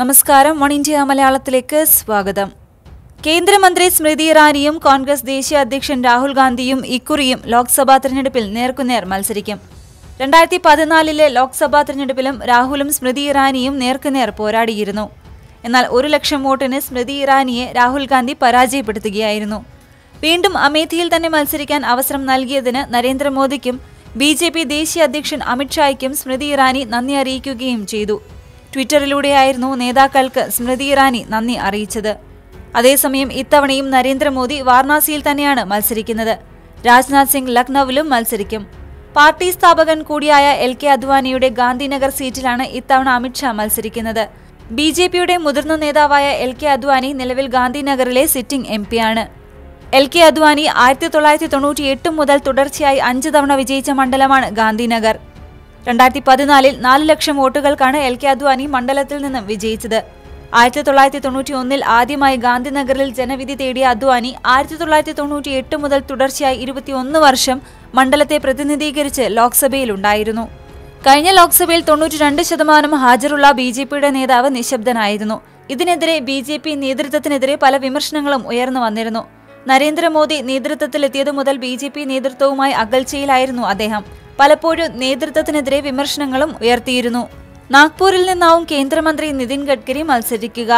നമസ്കാരം. One India മലയാളത്തിലേക്ക് സ്വാഗതം. കേന്ദ്രമന്ത്രി സ്മൃതി ഇറാനിയും കോൺഗ്രസ് ദേശീയ അധ്യക്ഷൻ രാഹുൽ ഗാന്ധിയും ഇക്കുറിയും ലോക്സഭാ തെരഞ്ഞെടുപ്പിൽ നേർക്കുനേർ മത്സരിക്കും. രണ്ടായിരത്തി പതിനാലിലെ ലോക്സഭാ തെരഞ്ഞെടുപ്പിലും രാഹുലും സ്മൃതി ഇറാനിയും നേർക്കുനേർ പോരാടിയിരുന്നു. എന്നാൽ ഒരു ലക്ഷം വോട്ടിന് സ്മൃതി ഇറാനിയെ രാഹുൽ ഗാന്ധി പരാജയപ്പെടുത്തുകയായിരുന്നു. വീണ്ടും അമേഠിയിൽ തന്നെ മത്സരിക്കാൻ അവസരം നൽകിയതിന് നരേന്ദ്രമോദിക്കും ബി ജെ പി ദേശീയ അധ്യക്ഷൻ അമിത്ഷായ്ക്കും സ്മൃതി ഇറാനി നന്ദി അറിയിക്കുകയും ചെയ്തു. ട്വിറ്ററിലൂടെയായിരുന്നു നേതാക്കൾക്ക് സ്മൃതി ഇറാനി നന്ദി അറിയിച്ചത്. അതേസമയം ഇത്തവണയും നരേന്ദ്രമോദി വാരണാസിയിൽ തന്നെയാണ് മത്സരിക്കുന്നത്. രാജ്നാഥ് സിംഗ് ലക്നൌവിലും മത്സരിക്കും. പാർട്ടി സ്ഥാപകൻ കൂടിയായ എൽ കെ അദ്വാനിയുടെ ഗാന്ധിനഗർ സീറ്റിലാണ് ഇത്തവണ അമിത്ഷാ മത്സരിക്കുന്നത്. ബി ജെ പിയുടെ മുതിർന്ന നേതാവായ എൽ കെ അദ്വാനി നിലവിൽ ഗാന്ധിനഗറിലെ സിറ്റിംഗ് എം പിയാണ് എൽ കെ അദ്വാനി ആയിരത്തി തൊള്ളായിരത്തി തൊണ്ണൂറ്റി എട്ട് മുതൽ തുടർച്ചയായി അഞ്ച് തവണ വിജയിച്ച മണ്ഡലമാണ് ഗാന്ധിനഗർ. രണ്ടായിരത്തി പതിനാലിൽ നാല് ലക്ഷം വോട്ടുകൾക്കാണ് എൽ കെ അദ്വാനി മണ്ഡലത്തിൽ നിന്നും വിജയിച്ചത്. ആയിരത്തി തൊള്ളായിരത്തി തൊണ്ണൂറ്റി ഒന്നിൽ ആദ്യമായി ഗാന്ധിനഗറിൽ ജനവിധി തേടിയ അദ്വാനി ആയിരത്തി തൊള്ളായിരത്തി തൊണ്ണൂറ്റി എട്ട് മുതൽ തുടർച്ചയായി ഇരുപത്തിയൊന്ന് വർഷം മണ്ഡലത്തെ പ്രതിനിധീകരിച്ച് ലോക്സഭയിലുണ്ടായിരുന്നു. കഴിഞ്ഞ ലോക്സഭയിൽ തൊണ്ണൂറ്റി രണ്ട് ശതമാനം ഹാജരുള്ള ബി ജെ പിയുടെ നേതാവ് നിശബ്ദനായിരുന്നു. ഇതിനെതിരെ ബി ജെ പി നേതൃത്വത്തിനെതിരെ പല വിമർശനങ്ങളും ഉയർന്നു വന്നിരുന്നു. നരേന്ദ്രമോദി നേതൃത്വത്തിലെത്തിയതു മുതൽ ബി ജെ പി നേതൃത്വവുമായി അകൽച്ചയിലായിരുന്നു അദ്ദേഹം. പലപ്പോഴും നേതൃത്വത്തിനെതിരെ വിമർശനങ്ങളും ഉയർത്തിയിരുന്നു. നാഗ്പൂരിൽ നിന്നാവും കേന്ദ്രമന്ത്രി നിതിൻ ഗഡ്കരി മത്സരിക്കുക.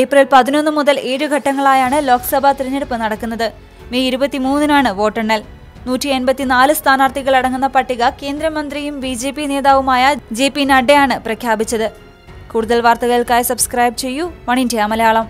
ഏപ്രിൽ പതിനൊന്ന് മുതൽ ഏഴ് ഘട്ടങ്ങളായാണ് ലോക്സഭാ തിരഞ്ഞെടുപ്പ് നടക്കുന്നത്. മെയ് ഇരുപത്തിമൂന്നിനാണ് വോട്ടെണ്ണൽ. നൂറ്റി എൺപത്തിനാല് സ്ഥാനാർത്ഥികൾ അടങ്ങുന്ന പട്ടിക കേന്ദ്രമന്ത്രിയും ബി ജെ പി നേതാവുമായ ജെ പി നഡ്ഡയാണ് പ്രഖ്യാപിച്ചത്. കൂടുതൽ വാർത്തകൾക്കായി സബ്സ്ക്രൈബ് ചെയ്യൂ. One India Malayalam.